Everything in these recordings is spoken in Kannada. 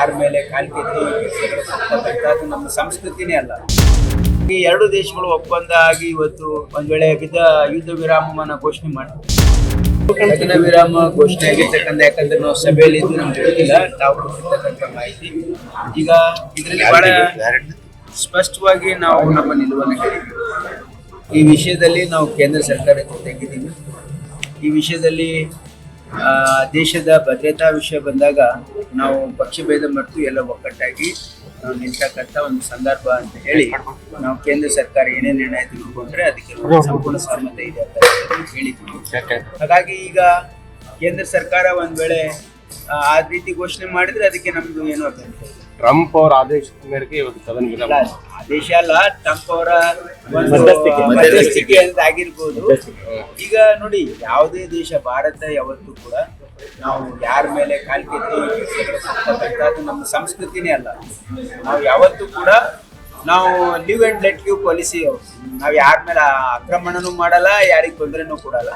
ಯಾರ ಮೇಲೆ ಕಾಲ್ಕೆತ್ತಿ ಅದು ನಮ್ಮ ಸಂಸ್ಕೃತಿನೇ ಅಲ್ಲ. ಈ ಎರಡು ದೇಶಗಳು ಒಪ್ಪಂದ ಆಗಿ ಇವತ್ತು ಒಂದ್ ವೇಳೆ ಬಿದ್ದ ಯುದ್ಧ ವಿರಾಮವನ್ನ ಘೋಷಣೆ ಮಾಡಿ. ಕಠಿಣ ವಿರಾಮ ಘೋಷಣೆ ಆಗಿರ್ತಕ್ಕಂಥ ಯಾಕಂದ್ರೆ ನಾವು ಸಭೆಯಲ್ಲಿ ಇದ್ದು ನಮ್ಗೆ ಗೊತ್ತಿಲ್ಲ ನಾವು ಕೊಟ್ಟಿರ್ತಕ್ಕಂಥ ಮಾಹಿತಿ. ಈಗ ಇದರಲ್ಲಿ ಬಹಳ ಸ್ಪಷ್ಟವಾಗಿ ನಾವು ನಮ್ಮ ನಿಲುವನ್ನು ಹೇಳಿದ್ವಿ ಈ ವಿಷಯದಲ್ಲಿ ನಾವು ಕೇಂದ್ರ ಸರ್ಕಾರಕ್ಕೆ ಜೊತೆಗಿದ್ದೀವಿ. ಈ ವಿಷಯದಲ್ಲಿ ದೇಶದ ಭದ್ರತಾ ವಿಷಯ ಬಂದಾಗ ನಾವು ಪಕ್ಷಭೇದ ಮತ್ತು ಎಲ್ಲ ಒಕ್ಕಟ್ಟಾಗಿ ನಾವು ನಿಂತಕ್ಕಂಥ ಒಂದು ಸಂದರ್ಭ ಅಂತ ಹೇಳಿ ನಾವು ಕೇಂದ್ರ ಸರ್ಕಾರ ಏನೇ ನಿರ್ಣಯ ತೆಗೆದುಕೊಂಡ್ರೆ ಅದಕ್ಕೆ ಸಂಪೂರ್ಣ ಸಹಮತ ಇದೆ ಅಂತ ಹೇಳಿದ್ವಿ. ಹಾಗಾಗಿ ಈಗ ಕೇಂದ್ರ ಸರ್ಕಾರ ಒಂದ್ ವೇಳೆ ಆ, ರೀತಿ ಘೋಷಣೆ ಮಾಡಿದ್ರೆ ಅದಕ್ಕೆ ನಮ್ದು ಏನು ಅಭ್ಯಂತರ ಇಲ್ಲ. ಟ್ರಂಪ್ ಅವರ ಆದೇಶ ಮೇರೆಗೆ ಇವತ್ತು ಸದನ ವಿರಾಮ ಆದೇಶ ಅಲ್ಲ ಟ್ರಂಪ್ ಅವರ ಒಂದು ಮಧ್ಯಸ್ಥಿಕೆ. ಮಧ್ಯಸ್ಥಿಕೆ ಅಂತ ಆಗಿರ್ಬೋದು. ಈಗ ನೋಡಿ ಯಾವುದೇ ದೇಶ ಭಾರತ ಯಾವತ್ತೂ ಕೂಡ ನಾವು ಯಾರ ಮೇಲೆ ಕಾಲ್ಕೆತ್ತಿ ಅದು ನಮ್ಮ ಸಂಸ್ಕೃತಿನೇ ಅಲ್ಲ. ನಾವು ಯಾವತ್ತೂ ಕೂಡ ನಾವು live and let live policy ನಾವು ಯಾರ ಮೇಲೆ ಆಕ್ರಮಣನೂ ಮಾಡಲ್ಲ ಯಾರಿಗೆ ತೊಂದರೆನೂ ಕೊಡಲ್ಲ.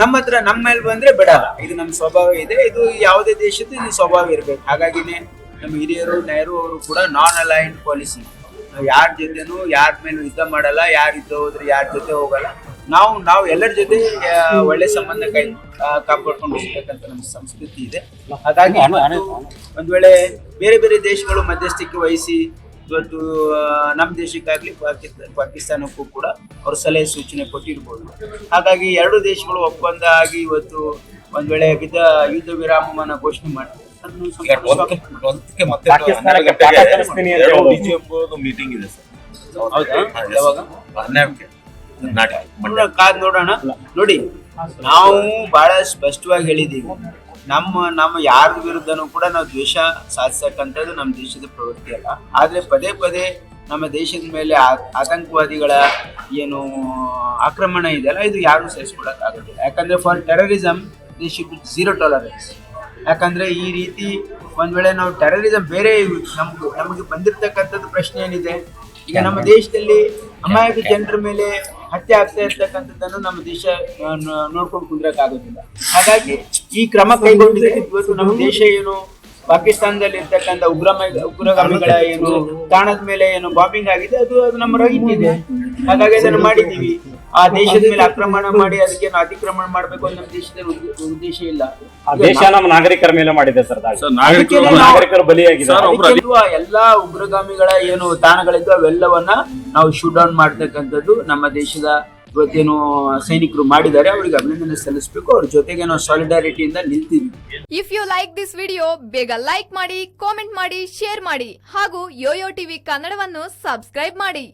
ನಮ್ಮ ಹತ್ರ ನಮ್ಮ ಮೇಲೆ ಬಂದ್ರೆ ಬಿಡಲ್ಲ. ಇದು ನಮ್ಮ ಸ್ವಭಾವ ಇದೆ ಇದು ಯಾವುದೇ ದೇಶದ ಇದು ಸ್ವಭಾವ ಇರಬೇಕು. ಹಾಗಾಗಿನೇ ನಮ್ಮ ಹಿರಿಯರು ನೆಹರು ಅವರು ಕೂಡ ನಾನ್ ಅಲೈನ್ಡ್ ಪಾಲಿಸಿ ನಾವು ಯಾರ ಜೊತೆನೂ ಯಾರ ಮೇಲೂ ಯುದ್ಧ ಮಾಡಲ್ಲ ಯಾರ ಯುದ್ಧ ಹೋದ್ರೆ ಯಾರ ಜೊತೆ ಹೋಗಲ್ಲ. ನಾವು ನಾವು ಎಲ್ಲರ ಜೊತೆ ಒಳ್ಳೆ ಸಂಬಂಧ ಕೈ ಕಾಪಾಡ್ಕೊಂಡು ಹೋಗ್ತಕ್ಕಂಥ ನಮ್ಮ ಸಂಸ್ಕೃತಿ ಇದೆ. ಹಾಗಾಗಿ ಒಂದ್ ವೇಳೆ ಬೇರೆ ಬೇರೆ ದೇಶಗಳು ಮಧ್ಯಸ್ಥಿಕೆ ವಹಿಸಿ ಇವತ್ತು ಆ, ನಮ್ಮ ದೇಶಕ್ಕಾಗ್ಲಿ ಪಾಕಿಸ್ತಾನ ಪಾಕಿಸ್ತಾನಕ್ಕೂ ಕೂಡ ಅವರು ಸಲಹೆ ಸೂಚನೆ ಕೊಟ್ಟಿರ್ಬೋದು. ಹಾಗಾಗಿ ಎರಡು ದೇಶಗಳು ಒಪ್ಪಂದ ಆಗಿ ಇವತ್ತು ಒಂದ್ ವೇಳೆ ಬಿದ್ದ ಯುದ್ಧ ವಿರಾಮವನ್ನ ಘೋಷಣೆ ಮಾಡಿ ಅದನ್ನು ಸಂಪೂರ್ಣ ಮತ್ತೆ ಪಾಕಿಸ್ತಾನಕ್ಕೆ ಹನ್ನೆರಡು ಗಂಟೆಗೆ ಪಾಠ ಕಲಿಸ್ತೀನಿ ಅಂತ ಎರಡು ಹೇಳೋದು. ಡಿಜಿ ಎಂಬುದು ಮೀಟಿಂಗ್ ಇದೆ ಸರ್. ಕಾದ್ ನೋಡೋಣ. ನೋಡಿ ನಾವು ಬಹಳ ಸ್ಪಷ್ಟವಾಗಿ ಹೇಳಿದೀವಿ ನಮ್ಮ ನಮ್ಮ ಯಾರ ವಿರುದ್ಧನೂ ಕೂಡ ನಾವು ದ್ವೇಷ ಸಾಧಿಸಕ್ಕಂಥದ್ದು ನಮ್ಮ ದೇಶದ ಪ್ರವೃತ್ತಿ ಅಲ್ಲ. ಆದರೆ ಪದೇ ಪದೇ ನಮ್ಮ ದೇಶದ ಮೇಲೆ ಆ- ಆತಂಕವಾದಿಗಳ ಏನು ಆಕ್ರಮಣ ಇದೆಯಲ್ಲ ಇದು ಯಾರು ಸಹಿಸ್ಕೊಳಕ್ ಯಾಕಂದರೆ for terrorism they should zero tolerance ಯಾಕಂದ್ರೆ ಈ ರೀತಿ ಒಂದು ವೇಳೆ ನಾವು ಟೆರರಿಸಮ್ ಬೇರೆ ನಮ್ಗೆ ನಮಗೆ ಬಂದಿರತಕ್ಕಂಥದ್ದು ಪ್ರಶ್ನೆ ಏನಿದೆ? ಈಗ ನಮ್ಮ ದೇಶದಲ್ಲಿ ಅಮಾಯಕ ಜನರ ಮೇಲೆ ಹತ್ಯೆ ಆಗ್ತಾ ಇರ್ತಕ್ಕಂಥದ್ದನ್ನು ನಮ್ಮ ದೇಶ ನೋಡ್ಕೊಂಡು ಕುಂದ್ರಕ್ಕಾಗೋದಿಲ್ಲ. ಹಾಗಾಗಿ ಈ ಕ್ರಮ ಕೈಗೊಂಡಿದೆ ಇವತ್ತು ನಮ್ಮ ದೇಶ ಏನು ಪಾಕಿಸ್ತಾನದಲ್ಲಿ ಇರ್ತಕ್ಕಂಥ ಉಗ್ರ ಉಗ್ರಗಾಮಿಗಳ ಏನು ತಾಣದ ಮೇಲೆ ಏನು ಬಾಂಬಿಂಗ್ ಆಗಿದೆ ಅದು ಅದು ನಮ್ಮ ಇದೆ. ಹಾಗಾಗಿ ಅದನ್ನು ಮಾಡಿದ್ದೀವಿ. ಆ ದೇಶದ ಮೇಲೆ ಆಕ್ರಮಣ ಮಾಡಿ ಅದಕ್ಕೆ ಅತಿಕ್ರಮಣ ಮಾಡಬೇಕು ಅಂತ ನಮ್ಮ ದೇಶದ ಉದ್ದೇಶ ಇಲ್ಲ. ಆ ದೇಶ ನಮ್ಮ ನಾಗರಿಕರ ಮೇಲೆ ಮಾಡಿದೆ ಸರ್ ನಾಗರಿಕರು ಬಲಿಯಾಗಿದೆ. ಎಲ್ಲಾ ಉಗ್ರಗಾಮಿಗಳ ಏನು ತಾಣಗಳಿದ್ದು ಅವೆಲ್ಲವನ್ನ ನಾವು ಶೂಟ್ ಡೌನ್ ಮಾಡ್ತಕ್ಕಂಥದ್ದು ನಮ್ಮ ದೇಶದ ಇವತ್ತೇನು ಸೈನಿಕರು ಮಾಡಿದ್ದಾರೆ, ಅವರಿಗೆ ಅಭಿನಂದನೆ ಸಲ್ಲಿಸಬೇಕು. ಅವ್ರ ಜೊತೆಗೆ ನಾವು ಸಾಲಿಡಾರಿಟಿಯಿಂದ ನಿಲ್ತೀವಿ. If you like this video ಬೇಗ ಲೈಕ್ ಮಾಡಿ ಕಾಮೆಂಟ್ ಮಾಡಿ ಶೇರ್ ಮಾಡಿ, ಹಾಗೂ ಯೋಯೋ ಟಿವಿ ಕನ್ನಡವನ್ನು ಸಬ್ಸ್ಕ್ರೈಬ್ ಮಾಡಿ.